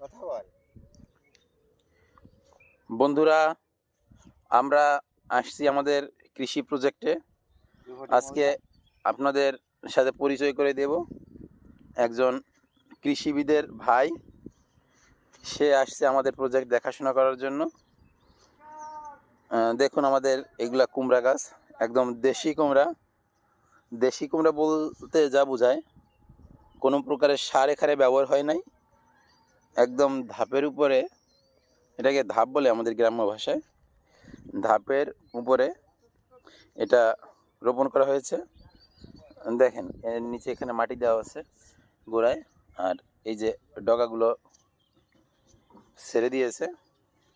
কথা বল। বন্ধুরা আমরা আসছি আমাদের কৃষি প্রজেক্টে। আজকে আপনাদের সাথে পরিচয় করে দেব। একজন কৃষিবিদের ভাই সে আসছে আমাদের প্রজেক্ট দেখাশোনা করার জন্য। দেখুন আমাদের এগুলা কুমড়া গাছ একদম দেশি কুমড়া। দেশি কুমড়া বলতে যা বোঝায় কোনো প্রকারের সার এখানে ব্যবহার হয় নাই। একদম ধাপের উপরে, এটাকে ধাপ বলে আমাদের গ্রাম্য ভাষায়। ধাপের উপরে এটা রোপণ করা হয়েছে। দেখেন, এর নিচে এখানে মাটি দেওয়া আছে গোড়ায়, আর এই যে ডগাগুলো ছেড়ে দিয়েছে।